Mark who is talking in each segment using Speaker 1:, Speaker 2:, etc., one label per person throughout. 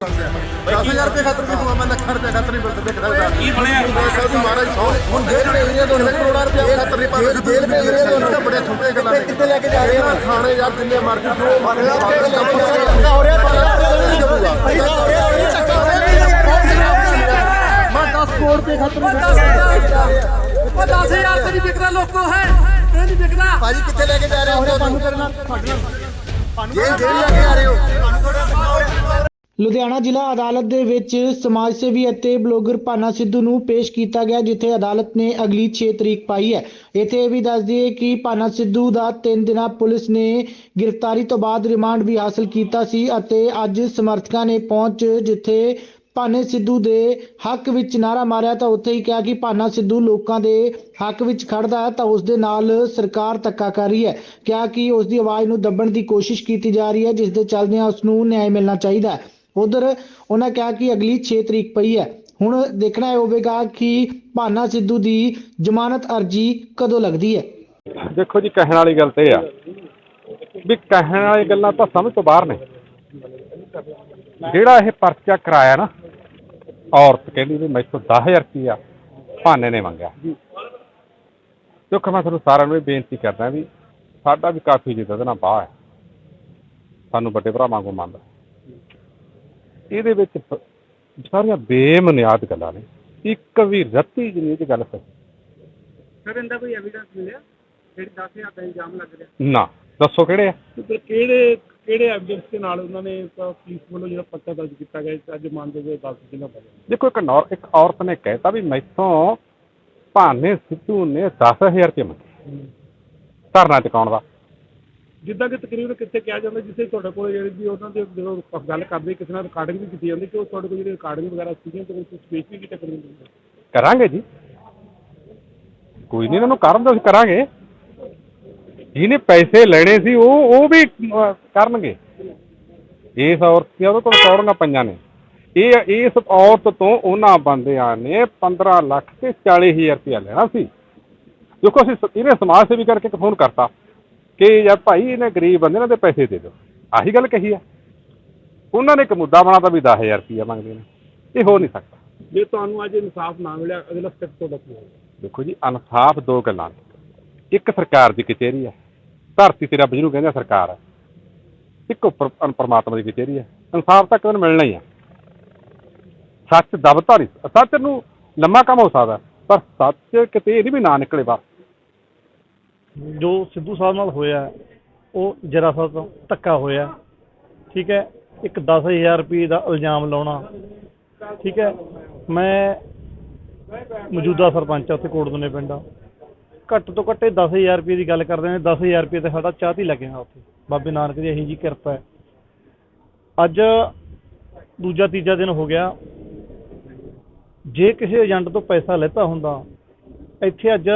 Speaker 1: 10000 ਰੁਪਏ ਖਾਤਰ ਵੀ ਸਮਾਂ ਮੈਂ ਲੱਖਾਂ ਰੁਪਏ ਖਾਤਰ ਨਹੀਂ ਬਿਲਕੁਲ ਦੇਖਦਾ
Speaker 2: ਕੀ ਬਣਿਆ
Speaker 1: ਸਾਹਿਬ ਦੀ ਮਹਾਰਾਜ ਸੌ ਹੁਣ ਜੇਲ੍ਹ ਦੇ ਏਰੀਆ ਤੋਂ ਕਰੋੜਾਂ ਰੁਪਏ ਖਾਤਰ ਨਹੀਂ ਪਰ ਜੇਲ੍ਹ ਦੇ ਏਰੀਆ ਤੋਂ ਬੜੇ ਛੋਟੇ ਗੱਲਾਂ ਨੇ ਕਿੱਥੇ ਲੈ ਕੇ ਜਾ ਰਹੇ ਹੋ ਖਾਣੇ ਯਾਰ ਜਿੰਨੇ ਮਰਜ਼ੀ ਜੋ ਮਰਜ਼ੀ ਧੱਕਾ ਹੋ ਰਿਹਾ ਮੈਂ 10 ਕਰੋੜ ਰੁਪਏ ਖਾਤਰ
Speaker 3: ਉਹ 10000 ਤੇ ਨਹੀਂ ਵਿਕਦਾ ਲੋਕੋ ਹੈ ਇਹ ਨਹੀਂ ਵਿਕਦਾ
Speaker 1: ਭਾਜੀ ਕਿੱਥੇ ਲੈ ਕੇ ਜਾ ਰਹੇ ਹੋ ਤੁਹਾਨੂੰ ਕਰਨਾ ਜੇਲ੍ਹ ਜੇਲ੍ਹ ਲੈ ਕੇ ਆ ਰਹੇ ਹੋ
Speaker 4: ਲੁਧਿਆਣਾ ਜ਼ਿਲ੍ਹਾ ਅਦਾਲਤ ਦੇ ਵਿੱਚ ਸਮਾਜ ਸੇਵੀ ਅਤੇ ਬਲੌਗਰ ਭਾਨਾ ਸਿੱਧੂ ਨੂੰ ਪੇਸ਼ ਕੀਤਾ ਗਿਆ, ਜਿੱਥੇ ਅਦਾਲਤ ਨੇ ਅਗਲੀ 6 ਤਰੀਕ ਪਾਈ ਹੈ। ਇੱਥੇ ਇਹ ਵੀ ਦੱਸ ਦਈਏ ਕਿ ਭਾਨਾ ਸਿੱਧੂ ਦਾ 3 ਦਿਨਾਂ ਪੁਲਿਸ ਨੇ ਗ੍ਰਿਫਤਾਰੀ ਤੋਂ ਬਾਅਦ ਰਿਮਾਂਡ ਵੀ ਹਾਸਲ ਕੀਤਾ ਸੀ ਅਤੇ ਅੱਜ ਸਮਰਥਕਾਂ ਨੇ ਪਹੁੰਚ ਜਿੱਥੇ ਭਾਨੇ ਸਿੱਧੂ ਦੇ ਹੱਕ ਵਿੱਚ ਨਾਰਾ ਮਾਰਿਆ, ਤਾਂ ਉੱਥੇ ਹੀ ਕਿਹਾ ਕਿ ਭਾਨਾ ਸਿੱਧੂ ਲੋਕਾਂ ਦੇ ਹੱਕ ਵਿੱਚ ਖੜਦਾ ਹੈ, ਤਾਂ ਉਸ ਦੇ ਨਾਲ ਸਰਕਾਰ ਧੱਕਾ ਕਰ ਰਹੀ ਹੈ। ਕਿਹਾ ਕਿ ਉਸ ਦੀ ਆਵਾਜ਼ ਨੂੰ ਦੱਬਣ ਦੀ ਕੋਸ਼ਿਸ਼ ਕੀਤੀ ਜਾ ਰਹੀ ਹੈ, ਜਿਸ ਦੇ ਚੱਲਦਿਆਂ ਉਸ ਨੂੰ ਨਿਆਂ ਮਿਲਣਾ ਚਾਹੀਦਾ ਹੈ। ਉਧਰ ਉਹਨਾਂ ਕਿਹਾ ਕਿ ਅਗਲੀ 6 ਤਰੀਕ ਪਈ ਹੈ। ਹੁਣ ਦੇਖਣਾ ਇਹ ਹੋਵੇਗਾ ਕਿ ਭਾਨਾ ਸਿੱਧੂ ਦੀ ਜ਼ਮਾਨਤ ਅਰਜੀ ਕਦੋਂ ਲੱਗਦੀ ਹੈ।
Speaker 5: ਦੇਖੋ ਜੀ, ਕਹਿਣ ਵਾਲੀ ਗੱਲ ਤੇ ਇਹ ਆ ਵੀ ਕਹਿਣ ਵਾਲੀ ਗੱਲਾਂ ਤਾਂ ਸਮਝ ਤੋਂ ਬਾਹਰ ਨੇ। ਜਿਹੜਾ ਇਹ ਪਰਚਾ ਕਰਾਇਆ ਨਾ, ਔਰਤ ਕਹਿੰਦੀ ਵੀ ਮੈਥੋਂ 10000 ਰੁਪਇਆ ਭਾਨੇ ਨੇ ਮੰਗਿਆ। ਦੇਖੋ, ਮੈਂ ਤੁਹਾਨੂੰ ਸਾਰਿਆਂ ਨੂੰ ਇਹ ਬੇਨਤੀ ਕਰਦਾ ਵੀ ਸਾਡਾ ਵੀ ਕਾਫੀ ਜਿੱਦ ਉਹਦੇ ਨਾਲ ਬਾਹ ਹੈ। ਸਾਨੂੰ ਵੱਡੇ ਭਰਾ ਵਾਂਗੂ ਮੰਨਦਾ। ਇਹਦੇ ਵਿੱਚ ਸਾਰੀਆਂ ਬੇਮਨਿਆਦ ਗੱਲਾਂ ਨੇ। ਇੱਕ ਵੀ ਰੱਤੀ ਜਿਹੀ ਇਹ ਗੱਲ ਸਹੀ।
Speaker 2: ਸਰ ਇਹਦਾ ਕੋਈ ਐਵੀਡੈਂਸ ਮਿਲਿਆ? ਜਿਹੜੀ 10000 ਦਾ ਇਲਜ਼ਾਮ ਲੱਗ ਰਿਹਾ।
Speaker 5: ਨਾ। ਦੱਸੋ ਕਿਹੜੇ ਆ?
Speaker 6: ਤੇ ਕਿਹੜੇ ਕਿਹੜੇ ਐਵੀਡੈਂਸ ਦੇ ਨਾਲ ਉਹਨਾਂ ਨੇ ਪੁਲਿਸ ਵੱਲੋਂ ਜਿਹੜਾ ਪਰਚਾ ਦਰਜ ਕੀਤਾ ਗਿਆ ਅੱਜ ਮੰਨਦੇ ਹੋਏ ਦੱਸ ਦਿਨਾਂ ਪਹਿਲਾਂ
Speaker 5: ਦੇਖੋ ਇੱਕ ਨੌਰ ਇੱਕ ਔਰਤ ਨੇ ਕਹਿਤਾ ਵੀ ਮੈਥੋਂ ਭਾਨੇ ਸਿੱਧੂ ਨੇ 10000 ਰੁਪਏ ਮੰਗੇ। ਧਰਨਾ ਚੁਕਾਉਣ ਦਾ।
Speaker 6: ਜਿੱਦਾਂ ਕਿ ਤਕਰੀਬਨ ਕਿੱਥੇ ਕਿਹਾ ਜਾਂਦਾ ਜਿੱਥੇ ਤੁਹਾਡੇ ਕੋਲ ਜਿਹੜੀ ਵੀ ਉਹਨਾਂ ਦੇ ਜਦੋਂ ਗੱਲ ਕਰਦੇ ਕਿਸੇ ਨਾਲ ਰਿਕਾਰਡਿੰਗ ਵੀ ਕੀਤੀ ਜਾਂਦੀ ਕਿ ਉਹ ਤੁਹਾਡੇ ਕੋਲ ਜਿਹੜੀ ਰਿਕਾਰਡਿੰਗ ਵਗੈਰਾ ਸੀਗੀਆਂ ਤੇ ਉਸ ਸਪੇਸ ਵੀ ਕੀਤਾ ਕਰੀ
Speaker 5: ਕਰਾਂਗੇ ਜੀ। ਕੋਈ ਨਹੀਂ ਇਹਨਾਂ ਨੂੰ ਕਰਨ ਦੋ ਅਸੀਂ ਕਰਾਂਗੇ। ਜਿਹਨੇ ਪੈਸੇ ਲੈਣੇ ਸੀ ਉਹ ਉਹ ਵੀ ਅਹ, ਕਰਨਗੇ। ਇਸ ਔਰਤ ਦੀਆਂ ਉਹਦੇ ਕੋਲ ਕੌੜੀਆਂ ਪਈਆਂ ਨੇ। ਇਹ ਇਸ ਔਰਤ ਤੋਂ ਉਹਨਾਂ ਬੰਦਿਆਂ ਨੇ 15 ਲੱਖ ਤੇ 40000 ਰੁਪਇਆ ਲੈਣਾ ਸੀ। ਦੇਖੋ ਅਸੀਂ ਸ- ਇਹਨੇ ਸਮਾਜ ਸੇਵੀ ਕਰਕੇ ਇੱਕ ਫੋਨ ਕਰਤਾ। ਕਿ ਯਾਰ ਭਾਈ ਇਹਨੇ ਗਰੀਬ ਬੰਦੇ ਨੇ ਤੇ ਪੈਸੇ ਦੇ ਦਿਓ। ਆਹੀ ਗੱਲ ਕਹੀ ਆ। ਉਹਨਾਂ ਨੇ ਇੱਕ ਮੁੱਦਾ ਬਣਾਤਾ ਵੀ 10000 ਰੁਪਇਆ ਮੰਗਦੇ ਨੇ ਇਹ ਹੋ ਨਹੀਂ ਸਕਦਾ।
Speaker 6: ਜੇ ਤੁਹਾਨੂੰ ਅੱਜ ਇਨਸਾਫ ਨਾ ਮਿਲਿਆ ਅਗਲਾ ਸਟੈਪ ਤੁਹਾਡਾ ਕੀ ਹੋਵੇਗਾ
Speaker 5: ਦੇਖੋ ਜੀ ਇਨਸਾਫ ਦੋ ਗੱਲਾਂ ਇੱਕ ਸਰਕਾਰ ਦੀ ਕਚਹਿਰੀ ਹੈ ਧਰਤੀ ਤੇ ਰੱਬ ਜਿਹਨੂੰ ਕਹਿੰਦੇ ਆ ਸਰਕਾਰ ਹੈ ਇੱਕ ਉੱਪਰ ਪਰਮਾਤਮਾ ਦੀ ਕਚਹਿਰੀ ਹੈ ਇਨਸਾਫ ਤਾਂ ਕਿਵੇਂ ਮਿਲਣਾ ਹੀ ਆ। ਸੱਚ ਦਬਤਾ ਨਹੀਂ ਸੱਚ ਨੂੰ ਲੰਮਾ ਕੰਮ ਹੋ ਸਕਦਾ ਪਰ ਸੱਚ ਕਿਤੇ ਇਹ ਨਹੀਂ ਵੀ ਨਾ ਨਿਕਲੇ ਬਾਹਰ।
Speaker 7: ਜੋ ਸਿੱਧੂ ਸਾਹਿਬ ਨਾਲ ਹੋਇਆ, ਉਹ ਜਰਾ ਸਾਹਿਬ ਤੋਂ ਧੱਕਾ ਹੋਇਆ, ਠੀਕ ਹੈ? ਇੱਕ 10000 ਰੁਪਏ ਦਾ ਇਲਜ਼ਾਮ ਲਾਉਣਾ, ਠੀਕ ਹੈ? ਮੈਂ ਮੌਜੂਦਾ ਸਰਪੰਚ ਆ, ਉੱਥੇ ਕੋਟਦਨੇ ਪਿੰਡ ਆ। ਘੱਟ ਤੋਂ ਘੱਟ ਇਹ 10000 ਰੁਪਏ ਦੀ ਗੱਲ ਕਰਦੇ ਨੇ 10000 ਰੁਪਏ ਤੇ ਸਾਡਾ ਚਾਹ ਹੀ ਲੱਗੇਗਾ ਉੱਥੇ। ਬਾਬੇ ਨਾਨਕ ਦੀ ਇਹੀ ਜੀ ਕਿਰਪਾ ਹੈ। ਅੱਜ ਦੂਜਾ ਤੀਜਾ ਦਿਨ ਹੋ ਗਿਆ। ਜੇ ਕਿਸੇ ਏਜੰਟ ਤੋਂ ਪੈਸਾ ਲੈਤਾ ਹੁੰਦਾ, ਇੱਥੇ ਅੱਜ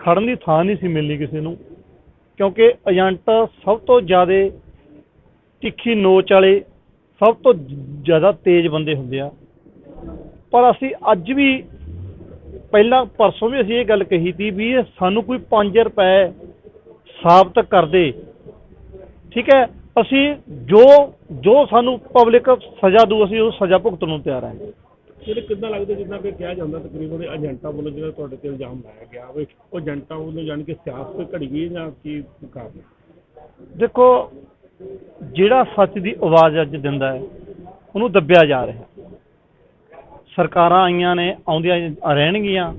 Speaker 7: ਖੜਨ ਦੀ ਥਾਂ ਨਹੀਂ ਸੀ ਮਿਲਣੀ ਕਿਸੇ ਨੂੰ, ਕਿਉਂਕਿ ਏਜੰਟ ਸਭ ਤੋਂ ਜ਼ਿਆਦਾ ਤਿੱਖੀ ਨੋਚ ਵਾਲੇ, ਸਭ ਤੋਂ ਜ਼ਿਆਦਾ ਤੇਜ਼ ਬੰਦੇ ਹੁੰਦੇ ਆ। ਪਰ ਅਸੀਂ ਅੱਜ ਵੀ ਪਹਿਲਾਂ ਪਰਸੋਂ ਵੀ ਅਸੀਂ ਇਹ ਗੱਲ ਕਹੀ ਸੀ ਵੀ ਇਹ ਸਾਨੂੰ ਕੋਈ 5 ਰੁਪਏ ਸਾਬਤ ਕਰਦੇ ਠੀਕ ਹੈ, ਅਸੀਂ ਜੋ ਜੋ ਸਾਨੂੰ ਪਬਲਿਕ ਸਜ਼ਾ ਦੂ ਅਸੀਂ ਉਹ ਸਜ਼ਾ ਭੁਗਤਣ ਨੂੰ ਤਿਆਰ ਹਾਂ।
Speaker 6: ਜਿਹੜੇ ਕਿੱਦਾਂ ਲੱਗਦਾ ਜਿੱਦਾਂ ਕਿ ਕਿਹਾ ਜਾਂਦਾ ਤਕਰੀਬਨ ਏਜੰਟਾਂ ਵੱਲੋਂ ਜਿਹੜਾ ਤੁਹਾਡੇ ਤੇ ਇਲਜ਼ਾਮ ਲਾਇਆ ਗਿਆ ਵੀ ਉਹ ਏਜੰਟਾਂ ਵੱਲੋਂ ਜਾਣ ਕੇ ਸਿਆਸਤ ਘੜੀ ਗਈ ਜਾਂ ਕੀ ਕਾਰਨ
Speaker 7: ਦੇਖੋ, ਜਿਹੜਾ ਸੱਚ ਦੀ ਆਵਾਜ਼ ਅੱਜ ਦਿੰਦਾ ਹੈ, ਉਹਨੂੰ ਦੱਬਿਆ ਜਾ ਰਿਹਾ। ਸਰਕਾਰਾਂ ਆਈਆਂ ਨੇ, ਆਉਂਦੀਆਂ ਰਹਿਣਗੀਆਂ,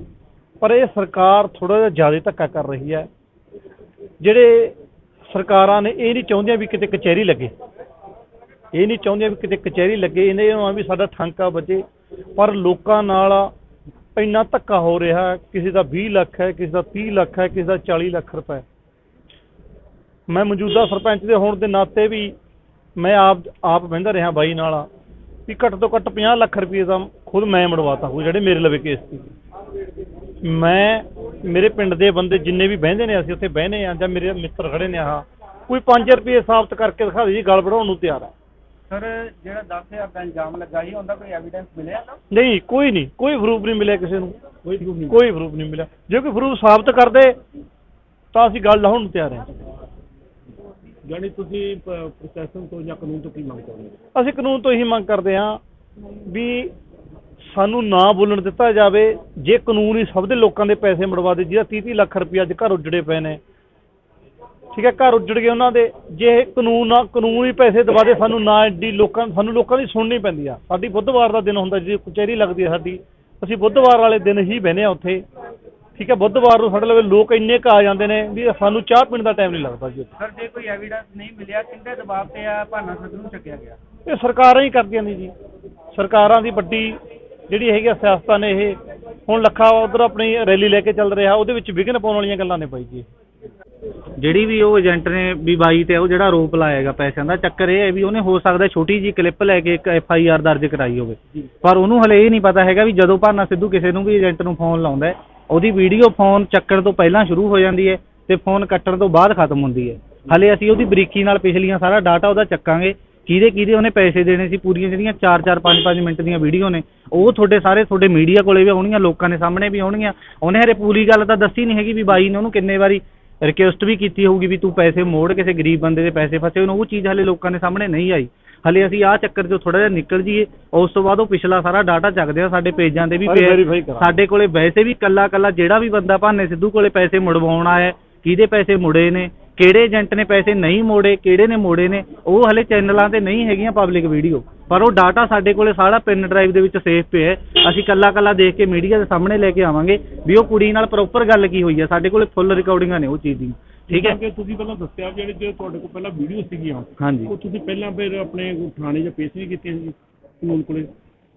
Speaker 7: ਪਰ ਇਹ ਸਰਕਾਰ ਥੋੜਾ ਜਿਹਾ ਜ਼ਿਆਦਾ ਧੱਕਾ ਕਰ ਰਹੀ ਹੈ। ਜਿਹੜੇ ਸਰਕਾਰਾਂ ਨੇ ਇਹ ਨਹੀਂ ਚਾਹੁੰਦੀਆਂ ਵੀ ਕਿਤੇ ਕਚਹਿਰੀ ਲੱਗੇ। ਇਹ ਨਹੀਂ ਚਾਹੁੰਦੀਆਂ ਵੀ ਕਿਤੇ ਕਚਹਿਰੀ ਲੱਗੇ, ਇਹਨੇ ਆ ਵੀ ਸਾਡਾ ਠਾਂਕਾ ਵੱਜੇ ਪਰ ਲੋਕਾਂ ਨਾਲ ਇੰਨਾ ਧੱਕਾ ਹੋ ਰਿਹਾ ਕਿਸੇ ਦਾ 20 ਲੱਖ ਹੈ, ਕਿਸੇ ਦਾ 30 ਲੱਖ ਹੈ, ਕਿਸੇ ਦਾ 40 ਲੱਖ ਰੁਪਏ। ਮੈਂ ਮੌਜੂਦਾ ਸਰਪੰਚ ਦੇ ਹੋਣ ਦੇ ਨਾਤੇ ਵੀ ਮੈਂ ਆਪ ਆਪ ਬਹਿੰਦਾ ਰਿਹਾ ਬਾਈ ਨਾਲ ਵੀ ਘੱਟ ਤੋਂ ਘੱਟ 50 ਲੱਖ ਰੁਪਏ ਦਾ ਖੁਦ ਮੈਂ ਮੜਵਾਤਾ ਹੋ ਜਿਹੜੇ ਮੇਰੇ ਲਵੇ ਕੇਸ ਸੀ। ਮੈਂ, ਮੇਰੇ ਪਿੰਡ ਦੇ ਬੰਦੇ ਜਿੰਨੇ ਵੀ ਬਹਿੰਦੇ ਨੇ, ਅਸੀਂ ਉੱਥੇ ਬਹਿਨੇ ਆ ਜਾਂ ਮੇਰੇ ਮਿੱਤਰ ਖੜੇ ਨੇ ਆਹ, ਕੋਈ 5 ਰੁਪਏ ਸਾਬਤ ਕਰਕੇ ਦਿਖਾ ਦੇ ਜੀ, ਗੱਲ ਵਧਾਉਣ ਨੂੰ ਤਿਆਰ ਆ।
Speaker 2: ਸਰ ਜਿਹੜਾ 10000 ਦਾ ਇਲਜ਼ਾਮ ਲੱਗਾ ਸੀ ਉਹਦਾ ਕੋਈ ਐਵੀਡੈਂਸ ਮਿਲਿਆ?
Speaker 7: ਨਹੀਂ ਕੋਈ ਨਹੀਂ ਕੋਈ ਪ੍ਰੂਫ ਨਹੀਂ ਮਿਲਿਆ ਕਿਸੇ ਨੂੰ। ਕੋਈ ਪ੍ਰੂਫ ਨਹੀਂ ਕੋਈ ਪ੍ਰੂਫ ਨਹੀਂ ਮਿਲਿਆ। ਜੇ ਕੋਈ ਪ੍ਰੂਫ ਸਾਬਤ ਕਰਦੇ ਤਾਂ ਅਸੀਂ ਗੱਲ ਲਾਉਣ ਨੂੰ ਤਿਆਰ ਹਾਂ।
Speaker 6: ਯਾਨੀ ਤੁਸੀਂ ਪ੍ਰਸ਼ਾਸਨ ਤੋਂ ਜਾਂ ਕਾਨੂੰਨ ਤੋਂ ਕੀ ਮੰਗ ਕਰਦੇ ਹੋ?
Speaker 7: ਅਸੀਂ ਕਾਨੂੰਨ ਤੋਂ ਇਹੀ ਮੰਗ ਕਰਦੇ ਹਾਂ ਵੀ ਸਾਨੂੰ ਨਾ ਬੋਲਣ ਦਿੱਤਾ ਜਾਵੇ ਜੇ ਕਾਨੂੰਨ ਹੀ ਸਭ ਦੇ ਲੋਕਾਂ ਦੇ ਪੈਸੇ ਮੜਵਾ ਦੇ ਜਿਹਦਾ 30 30 ਲੱਖ ਰੁਪਇਆ ਅੱਜ ਘਰ ਉੱਜੜੇ ਪਏ ਨੇ ਠੀਕ ਹੈ ਘਰ ਉੱਜੜ ਗਏ ਉਹਨਾਂ ਦੇ। ਜੇ ਇਹ ਕਾਨੂੰਨ ਨਾ ਕਾਨੂੰਨ ਹੀ ਪੈਸੇ ਦਵਾ ਦੇ ਸਾਨੂੰ ਨਾ ਐਡੀ ਲੋਕਾਂ ਸਾਨੂੰ ਲੋਕਾਂ ਦੀ ਸੁਣਨੀ ਪੈਂਦੀ ਆ। ਸਾਡੀ ਬੁੱਧਵਾਰ ਦਾ ਦਿਨ ਹੁੰਦਾ ਜੀ ਕਚਹਿਰੀ ਲੱਗਦੀ ਹੈ ਸਾਡੀ ਅਸੀਂ ਬੁੱਧਵਾਰ ਵਾਲੇ ਦਿਨ ਹੀ ਬਹਿੰਦੇ ਆ ਉੱਥੇ। ਠੀਕ ਹੈ ਬੁੱਧਵਾਰ ਨੂੰ ਸਾਡੇ ਲਵੇ ਲੋਕ ਇੰਨੇ ਕੁ ਆ ਜਾਂਦੇ ਨੇ ਵੀ ਸਾਨੂੰ ਚਾਹ ਪੀਣ ਦਾ ਟਾਈਮ ਨਹੀਂ ਲੱਗਦਾ ਜੀ ਉੱਥੇ।
Speaker 2: ਸਰ ਜੇ ਕੋਈ ਐਵੀਡੈਂਸ ਨਹੀਂ ਮਿਲਿਆ ਕਿੰਦੇ ਦਬਾਅ ਤੇ ਆ ਭਾਨਾ ਸੱਧ ਨੂੰ ਚੱਕਿਆ ਗਿਆ?
Speaker 7: ਇਹ ਸਰਕਾਰਾਂ ਹੀ ਕਰਦੀਆਂ ਨੇ ਜੀ। ਸਰਕਾਰਾਂ ਦੀ ਵੱਡੀ ਜਿਹੜੀ ਹੈਗੀ ਆ ਸਿਆਸਤਾਂ ਨੇ ਇਹ। ਹੁਣ ਲੱਖਾ ਉਧਰ ਆਪਣੀ ਰੈਲੀ ਲੈ ਕੇ ਚੱਲ ਰਿਹਾ ਉਹਦੇ ਵਿੱਚ ਵਿਘਨ ਪਾਉਣ ਵਾਲੀਆਂ ਗੱਲਾਂ ਨੇ ਬਾਈ ਜੀ।
Speaker 8: ਜਿਹੜੀ ਵੀ ਉਹ ਏਜੰਟ ਨੇ ਵੀ ਬਾਈ ਤੇ ਉਹ ਜਿਹੜਾ ਆਰੋਪ ਲਾਏਗਾ ਪੈਸਿਆਂ ਦਾ ਚੱਕਰ ਇਹ ਹੈ ਵੀ ਉਹਨੇ ਹੋ ਸਕਦਾ ਛੋਟੀ ਜੀ ਕਲਿੱਪ ਲੈ ਕੇ ਇੱਕ ਐਫ ਆਈ ਆਰ ਦਰਜ ਕਰਾਈ ਹੋਵੇ। ਪਰ ਉਹਨੂੰ ਹਲੇ ਇਹ ਨਹੀਂ ਪਤਾ ਹੈਗਾ ਵੀ ਜਦੋਂ ਭਾਨਾ ਸਿੱਧੂ ਕਿਸੇ ਨੂੰ ਵੀ ਏਜੰਟ ਨੂੰ ਫੋਨ ਲਾਉਂਦਾ ਹੈ, ਉਹਦੀ ਵੀਡੀਓ ਫੋਨ ਚੱਕਣ ਤੋਂ ਪਹਿਲਾਂ ਸ਼ੁਰੂ ਹੋ ਜਾਂਦੀ ਹੈ ਤੇ ਫੋਨ ਕੱਟਣ ਤੋਂ ਬਾਅਦ ਖਤਮ ਹੁੰਦੀ ਹੈ। ਹਲੇ ਅਸੀਂ ਉਹਦੀ ਬਰੀਕੀ ਨਾਲ ਪਿਛਲੀਆਂ ਸਾਰਾ ਡਾਟਾ ਉਹਦਾ ਚੱਕਾਂਗੇ ਕਿਹਦੇ ਕਿਹਦੇ ਉਹਨੇ ਪੈਸੇ ਦੇਣੇ ਸੀ ਪੂਰੀਆਂ ਜਿਹੜੀਆਂ 4-4 5-5 ਮਿੰਟ ਦੀਆਂ ਵੀਡੀਓ ਨੇ ਉਹ ਤੁਹਾਡੇ ਸਾਰੇ ਤੁਹਾਡੇ ਮੀਡੀਆ ਕੋਲੇ ਵੀ ਆਉਣਗੀਆਂ ਲੋਕਾਂ ਦੇ ਸਾਹਮਣੇ ਵੀ ਆਉਣਗੀਆਂ ਉਹਨੇ ਹਰੇ ਪੂਰੀ ਗੱਲ ਤਾਂ ਦੱਸੀ ਨਹੀਂ ਹੈਗੀ ਵੀ ਬਾਈ ਨੇ ਉਹਨੂੰ ਕਿੰਨੇ ਵਾਰੀ ਰਿਕੁਐਸਟ ਵੀ ਕੀਤੀ ਹੋਊਗੀ ਵੀ ਤੂੰ ਪੈਸੇ ਮੋੜ ਕਿਸੇ ਗਰੀਬ ਬੰਦੇ ਦੇ ਪੈਸੇ ਫਸੇ ਹੋਣ ਉਹ ਚੀਜ਼ ਹਲੇ ਲੋਕਾਂ ਦੇ ਸਾਹਮਣੇ ਨਹੀਂ ਆਈ ਹਲੇ ਅਸੀਂ ਆਹ ਚੱਕਰ 'ਚੋਂ ਥੋੜਾ ਜਿਹਾ ਨਿਕਲ ਜੀਏ ਉਸ ਤੋਂ ਬਾਅਦ ਉਹ ਪਿਛਲਾ ਸਾਰਾ ਡਾਟਾ ਚੱਕਦੇ ਆ ਸਾਡੇ ਪੇਜਾਂ ਤੇ ਵੀ। ਸਾਡੇ ਕੋਲੇ ਵੈਸੇ ਵੀ ਕੱਲਾ ਕੱਲਾ ਜਿਹੜਾ ਵੀ ਬੰਦਾ ਭਾਨੇ ਸਿੱਧੂ ਕੋਲੇ ਪੈਸੇ ਮੁੜਵਾਉਣ ਆਇਆ ਹੈ, ਕਿਹਦੇ ਪੈਸੇ ਮੁੜੇ ਨੇ ਕਿਹੜੇ ਏਜੰਟ ਨੇ ਪੈਸੇ ਨਹੀਂ ਮੋੜੇ ਕਿਹੜੇ ਨੇ ਮੋੜੇ ਨੇ ਉਹ ਹਲੇ ਚੈਨਲਾਂ ਤੇ ਨਹੀਂ ਹੈਗੀਆਂ ਪਬਲਿਕ ਵੀਡੀਓ ਪਰ ਉਹ ਡਾਟਾ ਸਾਡੇ ਕੋਲੇ ਸਾਰਾ ਪਿਨ ਡਰਾਈਵ ਦੇ ਵਿੱਚ ਸੇਫ ਪਿਆ ਹੈ। ਅਸੀਂ ਕੱਲਾ ਕੱਲਾ ਦੇਖ ਕੇ ਮੀਡੀਆ ਦੇ ਸਾਹਮਣੇ ਲੈ ਕੇ ਆਵਾਂਗੇ ਵੀ ਉਹ ਕੁੜੀ ਨਾਲ ਪ੍ਰੋਪਰ ਗੱਲ ਕੀ ਹੋਈ ਹੈ। ਸਾਡੇ ਕੋਲੇ ਫੁੱਲ ਰਿਕਾਰਡਿੰਗਾਂ ਨੇ ਉਹ ਚੀਜ਼ ਦੀ। ਠੀਕ ਹੈ?
Speaker 6: ਕਿ ਤੁਸੀਂ ਪਹਿਲਾਂ ਦੱਸਿਆ ਵੀ ਜਿਹੜੇ ਤੁਹਾਡੇ ਕੋਲ ਪਹਿਲਾਂ ਵੀਡੀਓ ਸੀਗੀਆਂ
Speaker 8: ਹਾਂਜੀ।
Speaker 6: ਉਹ ਤੁਸੀਂ ਪਹਿਲਾਂ ਫਿਰ ਆਪਣੇ ਥਾਣੇ 'ਚ ਪੇਸ਼ ਵੀ ਕੀਤੀਆਂ ਸੀ ਕਾਨੂੰਨ ਕੋਲੇ?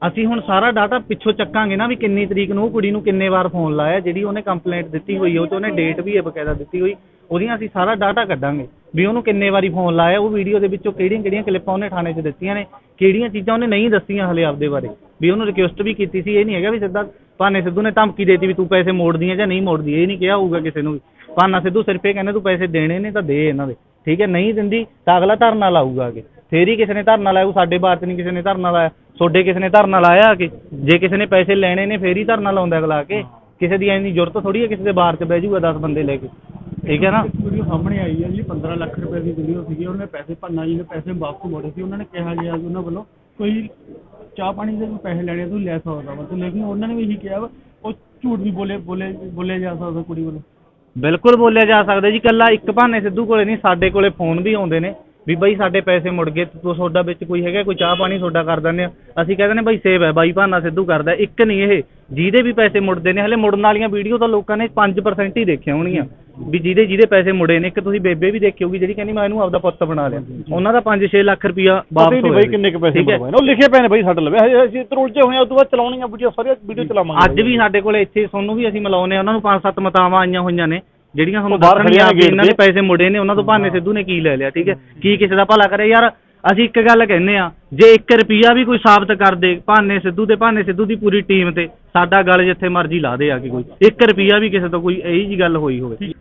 Speaker 8: ਅਸੀਂ ਹੁਣ ਸਾਰਾ ਡਾਟਾ ਪਿੱਛੋਂ ਚੱਕਾਂਗੇ ਨਾ ਵੀ ਕਿੰਨੀ ਤਰੀਕ ਨੂੰ ਉਹ ਕੁੜੀ ਨੂੰ ਕਿੰਨੇ ਵਾਰ ਫੋਨ ਲਾਇਆ। ਜਿਹੜੀ ਉਹਨੇ ਕੰਪਲੇਂਟ ਦਿੱਤੀ ਹੋਈ ਹੈ ਉਹ 'ਚ ਉਹਨੇ ਡੇਟ ਵੀ ਹੈ ਬਕਾਇਦਾ ਦਿੱਤੀ ਹੋਈ। ਉਹਦੀਆਂ ਅਸੀਂ ਸਾਰਾ ਡਾਟਾ ਕੱਢਾਂਗੇ ਵੀ ਉਹਨੂੰ ਕਿੰਨੇ ਵਾਰੀ ਫੋਨ ਲਾਇਆ। ਉਹ ਵੀਡੀਓ ਦੇ ਵਿੱਚੋਂ ਕਿਹੜੀਆਂ ਕਿਹੜੀਆਂ ਕਲਿੱਪਾਂ ਉਹਨੇ ਥਾਣੇ 'ਚ ਦਿੱਤੀਆਂ ਨੇ। ਕਿਹੜੀਆਂ ਚੀਜ਼ਾਂ ਉਹਨੇ ਨਹੀਂ ਦੱਸੀਆਂ ਹਲੇ ਆਪਦੇ ਬਾਰੇ। ਵੀ ਉਹਨੂੰ ਰਿਕੁਐਸਟ ਵੀ ਕੀਤੀ ਸੀ ਇਹ ਨਹੀਂ ਹੈਗਾ ਵੀ ਸਿੱਧਾ ਭਾਨੇ ਸਿੱਧੂ ਨੇ ਧਮਕੀ ਦੇਤੀ ਵੀ ਤੂੰ ਪੈਸੇ ਮੋੜਦੀ ਹੈ ਜਾਂ ਨਹੀਂ ਮੋੜਦੀ ਇਹ ਨਹੀਂ ਕਿਹਾ ਹੋਊਗਾ ਕਿਸੇ ਨੂੰ ਵੀ। ਭਾਨਾ ਸਿੱਧੂ ਸਿਰਫ ਇਹ ਕਹਿੰਦਾ ਤੂੰ ਪੈਸੇ ਦੇਣੇ ਨੇ ਤਾਂ ਦੇ ਇਹਨਾਂ ਦੇ ਠੀਕ ਹੈ? ਨਹੀਂ ਦਿੰਦੀ ਤਾਂ ਅਗਲਾ ਧਰਨਾ ਲਾਊਗਾ ਅੱਗੇ। ਫੇਰ ਹੀ ਕਿਸੇ ਨੇ ਧਰਨਾ ਲਾਇਆ ਸਾਡੇ ਬਾਤ ਨਹੀਂ ਕਿਸੇ ਨੇ ਧਰਨਾ ਲਾਇਆ। ਤੁਹਾਡੇ ਕਿਸੇ ਨੇ ਧਰਨਾ ਲਾਇਆ ਕਿ ਜੇ ਕਿਸੇ ਨੇ ਪੈਸੇ ਲੈਣੇ ਨੇ ਫੇਰ ਹੀ ਧਰਨਾ ਲਾਉਂਦਾ ਅਗਲਾ ਆ ਕੇ। ਕਿਸੇ ਦੀ ਐਨੀ ਜ਼ਰੂਰਤ ਥੋੜੀ ਹੈ ਕਿਸੇ ਦੇ ਬਾਹਰ 'ਚ ਬਹਿ ਜਾਊਗਾ 10 ਬੰਦੇ ਲੈ ਕੇ। ਠੀਕ ਹੈ ਨਾ?
Speaker 6: ਵੀਡੀਓ ਸਾਹਮਣੇ ਆਈ ਹੈ ਜੀ 15 ਲੱਖ ਰੁਪਏ ਦੀ ਵੀਡੀਓ ਸੀਗੀ ਉਹਨੇ ਪੈਸੇ ਭੰਨਾ ਜੀ ਨੇ ਪੈਸੇ ਵਾਪਸ ਮੋੜੇ ਸੀ। ਉਹਨਾਂ ਨੇ ਕਿਹਾ ਜੀ ਉਹਨਾਂ ਵੱਲੋਂ ਕੋਈ ਚਾਹ ਪਾਣੀ ਦੇ ਵੀ ਪੈਸੇ ਲੈਣੇ ਤੂੰ ਲੈ ਸਕਦਾ ਵਾ ਤੇ ਲੇਕਿਨ ਉਹਨਾਂ ਨੇ ਵੀ ਇਹੀ ਕਿਹਾ ਵਾ ਉਹ ਝੂਠ ਵੀ ਬੋਲੇ ਬੋਲੇ ਬੋਲਿਆ ਜਾ ਸਕਦਾ ਕੁੜੀ ਵੱਲੋਂ।
Speaker 8: ਬਿਲਕੁਲ ਬੋਲਿਆ ਜਾ ਸਕਦਾ ਜੀ ਕੱਲਾ ਇੱਕ ਬਹਾਨੇ ਸਿੱਧੂ ਕੋਲੇ ਨਹੀਂ ਸਾਡੇ ਕੋਲੇ ਫੋਨ ਵੀ ਆਉਂਦੇ ਨੇ ਵੀ ਬਾਈ ਸਾਡੇ ਪੈਸੇ ਮੁੜ ਗਏ ਤੂੰ ਤੁਹਾਡਾ ਵਿੱਚ ਕੋਈ ਹੈਗਾ ਕੋਈ ਚਾਹ ਪਾਣੀ ਤੁਹਾਡਾ ਕਰ ਦਿੰਦੇ ਆ। ਅਸੀਂ ਕਹਿੰਦੇ ਨੇ ਬਾਈ ਸੇਵ ਹੈ ਬਾਈ ਬਹਾਨਾ ਸਿੱਧੂ ਕਰਦਾ ਇੱਕ ਨਹੀਂ ਇਹ ਜਿਹਦੇ ਵੀ ਪੈਸੇ ਮੁੜਦੇ ਨੇ ਹਲੇ ਮੁੜਨ ਵਾਲੀਆਂ ਵੀਡੀਓ ਤਾਂ ਲੋਕਾਂ ਨੇ 5% ਹੀ ਦੇਖੀਆਂ ਹੋਣਗੀਆਂ। ਵੀ ਜਿਹਦੇ ਜਿਹਦੇ ਪੈਸੇ ਮੁੜੇ ਨੇ ਇੱਕ ਤੁਸੀਂ ਬੇਬੇ ਵੀ ਦੇਖੀ ਹੋਊਗੀ ਜਿਹੜੀ ਕਹਿੰਦੀ ਮੈਂ ਇਹਨੂੰ ਆਪਦਾ ਪੁੱਤ ਬਣਾ ਲਿਆ। ਉਹਨਾਂ ਦਾ 5-6 ਲੱਖ ਰੁਪਇਆ
Speaker 7: ਪਤਾ
Speaker 8: ਵਾਪਸ
Speaker 7: ਹੀ ਨਹੀਂ
Speaker 8: ਹੋਇਆ
Speaker 7: ਬਾਈ ਕਿੰਨੇ ਕੁ ਪੈਸੇ
Speaker 8: ਠੀਕ ਹੈ?
Speaker 7: ਨੇ। ਉਹ ਲਿਖੇ ਪਏ ਨੇ ਬਾਈ ਸਾਡੇ ਲਵੇ। ਹਜੇ ਅਸੀਂ ਇੱਧਰ ਉਲਝੇ ਹੋਏ ਆ ਉਸ ਤੋਂ ਬਾਅਦ ਚਲਾਉਣੀਆਂ ਵੀਡੀਓ ਸਾਰੀਆਂ ਵੀਡੀਓ ਚਲਾਵਾਂਗੇ।
Speaker 8: ਅੱਜ ਵੀ ਸਾਡੇ ਕੋਲੇ ਇੱਥੇ ਤੁਹਾਨੂੰ ਵੀ ਅਸੀਂ ਮਿਲਾਉਨੇ ਆ ਉਹਨਾਂ ਨੂੰ ਪੰਜ ਸੱਤ ਮਤਾਵਾਂ ਆਈਆਂ ਹੋਈਆਂ ਨੇ ਜਿਹੜੀਆਂ ਤੁਹਾਨੂੰ
Speaker 7: ਉਹ ਬਾਹਰ
Speaker 8: ਦੱਸਣਗੀਆਂ
Speaker 7: ਖੜੀਆਂ
Speaker 8: ਵੀ ਇਹਨਾਂ ਨੇ
Speaker 7: ਗੇਟ
Speaker 8: ਪੈਸੇ ਮੁੜੇ ਨੇ ਉਹਨਾਂ ਤੋਂ ਭਾਨੇ ਸਿੱਧੂ ਨੇ ਕੀ ਲੈ ਲਿਆ ਠੀਕ ਹੈ? ਕੀ ਕਿਸੇ ਦਾ ਭਲਾ ਕਰੇ? ਯਾਰ ਅਸੀਂ ਇੱਕ ਗੱਲ ਕਹਿੰਦੇ ਆ ਜੇ 1 ਰੁਪਿਆ ਵੀ ਕੋਈ ਸਾਬਤ ਕਰ ਦੇ, ਭਾਨੇ ਸਿੱਧੂ ਤੇ ਭਾਨੇ ਸਿੱਧੂ ਦੀ ਪੂਰੀ ਟੀਮ ਤੇ, ਸਾਡਾ ਗੱਲ ਜਿੱਥੇ ਮਰਜ਼ੀ ਲਾ ਦੇ ਆ ਕੇ ਕੋਈ। 1 ਰੁਪਿਆ ਵੀ ਕਿਸੇ ਤੋਂ ਕੋਈ ਇਹੀ ਜੀ ਗੱਲ ਹੋਈ ਹੋਵੇ।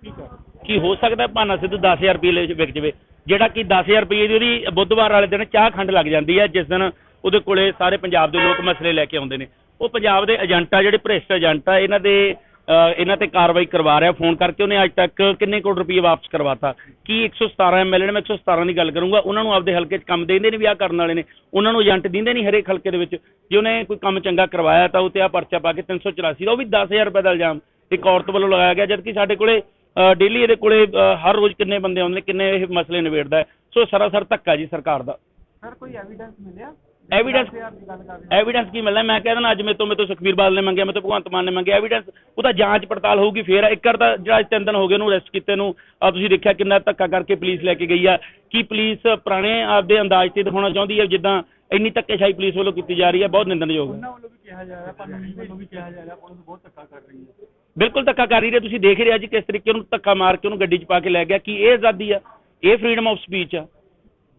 Speaker 9: ਕੀ ਹੋ ਸਕਦਾ ਭਾਨਾ ਸਿੱਧੂ 10000 ਰੁਪਏ ਲੈ ਵਿਕ ਜਵੇ? ਜਿਹੜਾ ਕਿ 10000 ਰੁਪਏ ਦੀ ਉਹਦੀ ਬੁੱਧਵਾਰ ਵਾਲੇ ਦਿਨ ਚਾਹ ਖੰਡ ਲੱਗ ਜਾਂਦੀ ਹੈ, ਜਿਸ ਦਿਨ ਉਹਦੇ ਕੋਲੇ ਸਾਰੇ ਪੰਜਾਬ ਦੇ ਲੋਕ ਮਸਲੇ ਲੈ ਕੇ ਆਉਂਦੇ ਨੇ। ਉਹ ਪੰਜਾਬ ਦੇ ਏਜੰਟ ਆ ਜਿਹੜੇ ਭ੍ਰਿਸ਼ਟ ਏਜੰਟ ਆ, ਇਹਨਾਂ ਦੇ ਇਹਨਾਂ ਤੇ ਕਾਰਵਾਈ ਕਰਵਾ ਰਿਹਾ, ਫੋਨ ਕਰਕੇ ਉਹਨੇ ਅੱਜ ਤੱਕ ਕਿੰਨੇ ਕਰੋੜ ਰੁਪਏ ਵਾਪਸ ਕਰਵਾਤਾ? ਕੀ 117 ਐਮਐਲਏ ਨੇ, ਮੈਂ 117 ਦੀ ਗੱਲ ਕਰੂੰਗਾ, ਉਹਨਾਂ ਨੂੰ ਆਪਦੇ ਹਲਕੇ 'ਚ ਕੰਮ ਦੇਂਦੇ ਨੇ ਵੀ ਆਹ ਕਰਨ ਵਾਲੇ ਨੇ, ਉਹਨਾਂ ਨੂੰ ਏਜੰਟ ਦਿੰਦੇ ਨਹੀਂ ਹਰੇਕ ਹਲਕੇ ਦੇ ਵਿੱਚ। ਜੇ ਉਹਨੇ ਕੋਈ ਕੰਮ ਚੰਗਾ ਕਰਵਾਇਆ ਤਾਂ ਉਹ ਤੇ ਆ ਪਰਚਾ ਪਾ ਕੇ 384 ਦਾ, ਉਹ ਵੀ 10000 ਰੁਪਏ ਦਾ ਇਲਜ਼ਾਮ ਇੱਕ ਔਰਤ ਵੱਲੋਂ ਲਗਾਇਆ ਗਿਆ, ਜਦਕਿ ਸਾਡੇ ਕੋਲੇ ਡੇਲੀ ਇਹਦੇ ਕੋਲੇ ਹਰ ਰੋਜ਼ ਕਿੰਨੇ ਬੰਦੇ ਆਉਂਦੇ ਨੇ, ਕਿੰਨੇ ਇਹ ਮਸਲੇ ਨਿਬੇੜਦਾ ਹੈ। ਸੋ ਸਰਾਸਰ ਧੱਕਾ ਜੀ ਸਰਕਾਰ ਦਾ।
Speaker 2: ਸਰ, ਕੋਈ ਐਵੀਡੈਂਸ ਮਿਲਿਆ?
Speaker 9: ਐਵੀਡੈਂਸ
Speaker 2: ਦੀ
Speaker 9: ਐਵੀਡੈਂਸ ਕੀ ਮਿਲਣਾ? ਮੈਂ ਕਹਿੰਦਾ ਨਾ ਅੱਜ ਮੇਰੇ ਤੋਂ ਮੇਰੇ ਤੋਂ ਸੁਖਬੀਰ ਬਾਦਲ ਨੇ ਮੰਗਿਆ ਮੇਰੇ ਤੋਂ ਭਗਵੰਤ ਮਾਨ ਨੇ ਮੰਗਿਆ ਐਵੀਡੈਂਸ ਉਹਦਾ ਜਾਂਚ ਪੜਤਾਲ ਹੋਊਗੀ ਫੇਰ ਇੱਕ ਵਾਰ ਤਾਂ ਜਿਹੜਾ ਅੱਜ ਤਿੰਨ ਦਿਨ ਹੋ ਗਏ ਉਹਨੂੰ ਅਰੈਸਟ ਕੀਤੇ ਨੂੰ। ਆ ਤੁਸੀਂ ਦੇਖਿਆ ਕਿੰਨਾ ਧੱਕਾ ਕਰਕੇ ਪੁਲਿਸ ਲੈ ਕੇ ਗਈ ਆ। ਕੀ ਪੁਲਿਸ ਪੁਰਾਣੇ ਆਪਦੇ ਅੰਦਾਜ਼ ਤੇ ਦਿਖਾਉਣਾ ਚਾਹੁੰਦੀ ਹੈ ਜਿੱਦਾਂ ਇੰਨੀ ਧੱਕੇਸ਼ਾਹੀ ਪੁਲਿਸ ਵੱਲੋਂ ਕੀਤੀ ਜਾ ਰਹੀ ਹੈ ਬਹੁਤ ਨਿੰਦਣਯੋਗ ਹੈ
Speaker 6: ਉਹਨਾਂ ਵੱਲੋਂ ਵੀ ਕਿਹਾ ਜਾ ਰਿਹਾ ਭਾਨੂੰ ਵੱਲੋਂ ਵੀ ਕਿਹਾ ਜਾ ਰਿਹਾ ਪੁਲਿਸ ਬਹੁਤ ਧੱਕਾ ਕਰ ਰਹੀ ਹੈ।
Speaker 9: ਬਿਲਕੁਲ ਧੱਕਾ ਕਰ ਰਹੀ ਹੈ। ਤੁਸੀਂ ਦੇਖ ਰਹੇ ਹੋ ਜੀ ਕਿਸ ਤਰੀਕੇ ਨੂੰ ਧੱਕਾ ਮਾਰ ਕੇ ਉਹਨੂੰ ਗੱਡੀ 'ਚ ਪਾ ਕੇ ਲੈ ਗਿਆ। ਕੀ ਇਹ ਆਜ਼ਾਦੀ ਆ? ਇਹ ਫਰੀडम ਆਫ ਸਪੀਚ ਆ।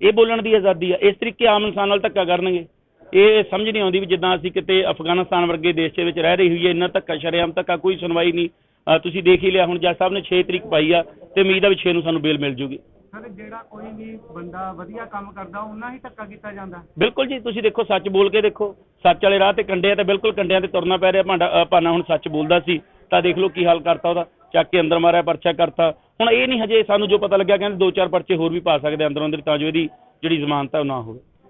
Speaker 9: ਇਹ ਬੋਲਣ ਦੀ ਆਜ਼ਾਦੀ ਆ। ਇਸ ਤਰੀਕੇ ਆਮ ਇਨਸਾਨ ਨਾਲ ਧੱਕਾ ਕਰਨਗੇ। ਇਹ ਸਮਝ ਨਹੀਂ ਆਉਂਦੀ ਵੀ ਜਿੱਦਾਂ ਅਸੀਂ ਕਿਤੇ ਅਫਗਾਨਿਸਤਾਨ ਵਰਗੇ ਦੇਸ਼ ਦੇ ਵਿੱਚ ਰਹਿ ਰਹੀ ਹੋਈ ਹੈ ਇੰਨਾ ਧੱਕਾ ਸ਼ਰੇਆਮ ਧੱਕਾ ਕੋਈ ਸੁਣਵਾਈ ਨਹੀਂ। ਤੁਸੀਂ ਦੇਖ ਹੀ ਲਿਆ ਹੁਣ ਜੱਜ ਸਾਹਿਬ ਨੇ 6 ਤਰੀਕ ਪਾਈ ਆ ਤੇ ਉਮੀਦ ਆ ਵੀ 6 ਨੂੰ ਸਾਨੂੰ ਬੇਲ ਮਿਲ ਜੂਗੀ।
Speaker 2: ਸਰ ਜਿਹੜਾ ਕੋਈ ਵੀ ਬੰਦਾ ਵਧੀਆ ਕੰਮ ਕਰਦਾ ਉਹਨਾਂ ਹੀ ਧੱਕਾ ਕੀਤਾ ਜਾਂਦਾ?
Speaker 9: ਬਿਲਕੁਲ ਜੀ ਤੁਸੀਂ ਦੇਖੋ ਸੱਚ ਬੋਲ ਕੇ ਦੇਖੋ। ਸੱਚ ਵਾਲੇ ਰਾਹ ਤੇ ਕੰਡੇ ਆ ਤੇ ਬਿਲਕੁਲ ਕੰਡਿਆਂ ਤੇ ਤੁਰਨਾ ਪੈ ਰਿਹਾ। ਭਾਂਡਾ ਭਾਨਾ ਹੁਣ ਸੱਚ ਬੋਲਦਾ ਸੀ ਤਾਂ ਦੇਖ ਲਓ ਕੀ ਹਾਲ ਕਰਤਾ ਉਹਦਾ। ਚੱਕ ਕੇ ਅੰਦਰ ਮਾਰਿਆ, ਪਰਚਾ ਕਰਤਾ। ਹੁਣ ਇਹ ਨਹੀਂ ਹਜੇ ਸਾਨੂੰ ਜੋ ਪਤਾ ਲੱਗਿਆ, ਕਹਿੰਦੇ ਦੋ ਚਾਰ ਪਰਚੇ ਹੋਰ ਵੀ ਪਾ ਸਕਦੇ ਆ ਅੰਦਰੋਂ ਅੰਦਰ, ਤਾਂ ਜੋ ਇਹਦੀ ਜਿਹੜੀ ਜ਼ਮਾਨਤ ਹੈ ਉਹ ਨਾ ਹੋਵੇ।